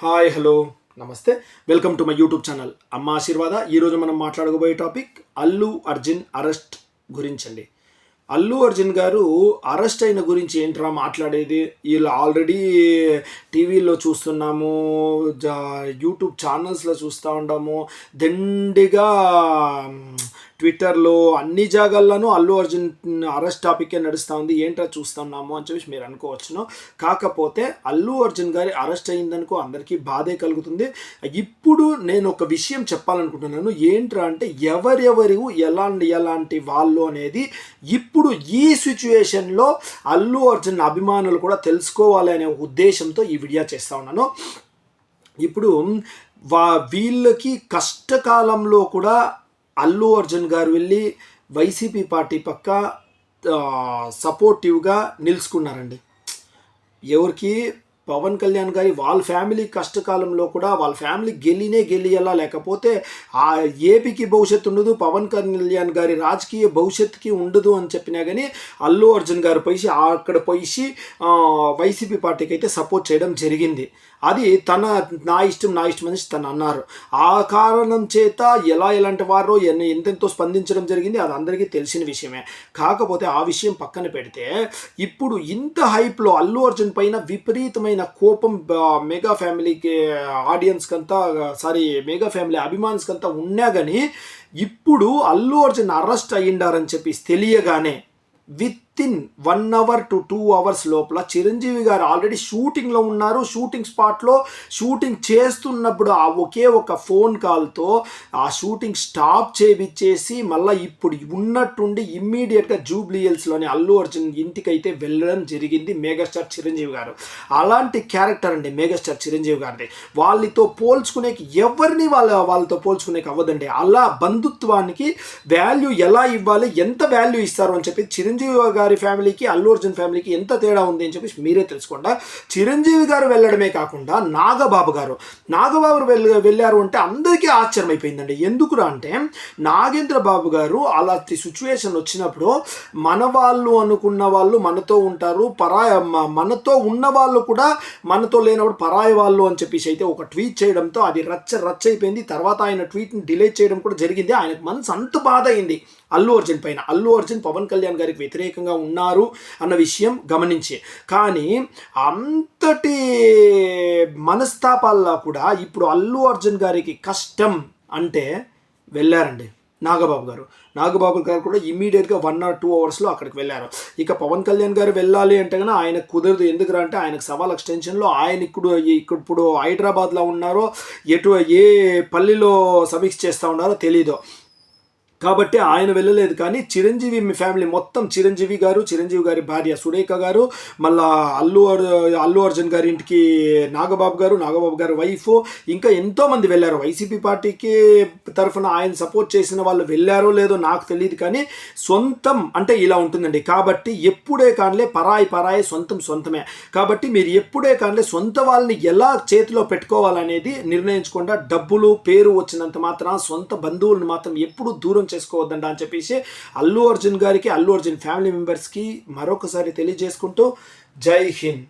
Hi hello namaste. Welcome to my YouTube channel అమ్మ ఆశీర్వాద. ఈరోజు మనం మాట్లాడబోయే టాపిక్ అల్లు అర్జున్ అరెస్ట్ గురించండి. అల్లు అర్జున్ గారు అరెస్ట్ అయిన గురించి ఏంట్రా మాట్లాడేది? వీళ్ళు ఆల్రెడీ టీవీలో చూస్తున్నాము జా యూట్యూబ్ ఛానల్స్లో చూస్తూ ఉంటాము దండిగా ట్విట్టర్లో అన్ని జాగాల్లోనూ అల్లు అర్జున్ అరెస్ట్ టాపికే నడుస్తూ ఉంది. ఏంట్రా చూస్తున్నాము అని చెప్పేసి మీరు అనుకోవచ్చును. కాకపోతే అల్లు అర్జున్ గారి అరెస్ట్ అయిందనుకో అందరికీ బాధే కలుగుతుంది. ఇప్పుడు నేను ఒక విషయం చెప్పాలనుకుంటున్నాను. ఏంట్రా అంటే ఎవరెవరు ఎలాంటి ఎలాంటి వాళ్ళు అనేది ఇప్పుడు ఈ సిచ్యువేషన్లో అల్లు అర్జున్ అభిమానులు కూడా తెలుసుకోవాలి అనే ఉద్దేశంతో ఈ వీడియో చేస్తా ఉన్నాను. ఇప్పుడు వా వీళ్ళకి కష్టకాలంలో కూడా అల్లు అర్జున్ గారు వెళ్ళి వైసీపీ పార్టీ పక్క సపోర్టివ్గా నిలుచుకున్నారండి. ఎవరికి పవన్ కళ్యాణ్ గారి వాళ్ళ ఫ్యామిలీ కష్టకాలంలో కూడా వాళ్ళ ఫ్యామిలీ గెలినే గెలియాలా లేకపోతే ఆ ఏపీకి భవిష్యత్తు ఉండదు పవన్ కళ్యాణ్ గారి రాజకీయ భవిష్యత్తుకి ఉండదు అని చెప్పినా కానీ అల్లు అర్జున్ గారు పోయి అక్కడ పోయి వైసీపీ పార్టీకి అయితే సపోర్ట్ చేయడం జరిగింది. అది తన నా ఇష్టం నా ఇష్టం అనేసి తను అన్నారు. ఆ కారణం చేత ఎలా ఎలాంటి వారో ఎంతెంతో స్పందించడం జరిగింది అది అందరికీ తెలిసిన విషయమే. కాకపోతే ఆ విషయం పక్కన పెడితే ఇప్పుడు ఇంత హైప్లో అల్లు అర్జున్ పైన విపరీతమైన కోపం మెగా ఫ్యామిలీకి ఆడియన్స్కి అంతా సారీ మెగా ఫ్యామిలీ అభిమాన్స్ అంతా ఉన్నా కానీ ఇప్పుడు అల్లు అర్జున్ అరెస్ట్ అయ్యిండారని చెప్పి తెలియగానే with within one hour to two hours లోపల చిరంజీవి గారు ఆల్రెడీ షూటింగ్లో ఉన్నారు. షూటింగ్ స్పాట్లో షూటింగ్ చేస్తున్నప్పుడు ఆ ఒకే ఒక ఫోన్ కాల్తో ఆ షూటింగ్ స్టాప్ చేయించేసి మళ్ళీ ఇప్పుడు ఉన్నట్టుండి ఇమ్మీడియట్గా జూబ్లీయల్స్లోని అల్లు అర్జున్ ఇంటికైతే వెళ్ళడం జరిగింది మెగాస్టార్ చిరంజీవి గారు. అలాంటి క్యారెక్టర్ అండి మెగాస్టార్ చిరంజీవి గారిది. వాళ్ళతో పోల్చుకునే ఎవరిని వాళ్ళ వాళ్ళతో పోల్చుకునే అవ్వదండి. అలా బంధుత్వానికి వాల్యూ ఎలా ఇవ్వాలి? ఎంత వాల్యూ ఇస్తారు? అని చెప్పి చిరంజీవి గారు ఫ్యామిలీకి అల్లు అర్జున్ ఫ్యామిలీకి ఎంత తేడా ఉంది అని చెప్పేసి మీరే తెలుసుకోండి. చిరంజీవి గారు వెళ్ళడమే కాకుండా నాగబాబు గారు. నాగబాబు వెళ్ళ వెళ్ళారు అంటే అందరికీ ఆశ్చర్యం అయిపోయిందండి. ఎందుకురా అంటే నాగేంద్ర బాబు గారు అలాంటి సిచ్యువేషన్ వచ్చినప్పుడు మన వాళ్ళు అనుకున్న వాళ్ళు మనతో ఉంటారు. పరాయ మనతో ఉన్న వాళ్ళు కూడా మనతో లేనప్పుడు పరాయి వాళ్ళు అని చెప్పేసి అయితే ఒక ట్వీట్ చేయడంతో అది రచ్చ రచ్చ అయిపోయింది. తర్వాత ఆయన ట్వీట్ని డిలేట్ చేయడం కూడా జరిగింది. ఆయనకు మనసు అంత బాధ అయింది అల్లు అర్జున్ పైన. అల్లు అర్జున్ పవన్ కళ్యాణ్ గారికి వ్యతిరేకంగా ఉన్నారు అన్న విషయం గమనించి. కానీ అంతటి మనస్తాపాల్లో కూడా ఇప్పుడు అల్లు అర్జున్ గారికి కష్టం అంటే వెళ్ళారండి నాగబాబు గారు. నాగబాబు గారు కూడా ఇమీడియట్గా వన్ ఆర్ టూ అవర్స్లో అక్కడికి వెళ్ళారు. ఇక పవన్ కళ్యాణ్ గారు వెళ్ళాలి అంటే కన్నా ఆయన కుదరదు. ఎందుకు అంటే ఆయనకు సవాల్ ఎక్స్టెన్షన్లో ఆయన ఇప్పుడు ఇక్కడ ఇప్పుడు హైదరాబాద్లో ఉన్నారో ఎటు ఏ పల్లిలో సమీక్ష చేస్తూ ఉన్నారో తెలీదు. కాబట్టి ఆయన వెళ్ళలేదు కానీ చిరంజీవి మీ ఫ్యామిలీ మొత్తం చిరంజీవి గారు చిరంజీవి గారి భార్య సురేఖ గారు మళ్ళా అల్లు అల్లు అర్జున్ గారి ఇంటికి నాగబాబు గారు నాగబాబు గారి వైఫ్ ఇంకా ఎంతో మంది వెళ్ళారు. వైసీపీ పార్టీకి తరఫున ఆయన సపోర్ట్ చేసిన వాళ్ళు వెళ్ళారో లేదో నాకు తెలియదు కానీ సొంతం అంటే ఇలా ఉంటుందండి. కాబట్టి ఎప్పుడే కానిలే పరాయి పరాయి సొంతం సొంతమే. కాబట్టి మీరు ఎప్పుడే కానిలే సొంత వాళ్ళని ఎలా చేతిలో పెట్టుకోవాలనేది నిర్ణయించకుండా. డబ్బులు పేరు వచ్చినంత మాత్రం సొంత బంధువులను మాత్రం ఎప్పుడు దూరం చేసుకోవద్దంట అని చెప్పేసి అల్లు అర్జున్ గారికి అల్లు అర్జున్ ఫ్యామిలీ మెంబర్స్కి మరొకసారి తెలియజేసుకుంటూ జై హింద్.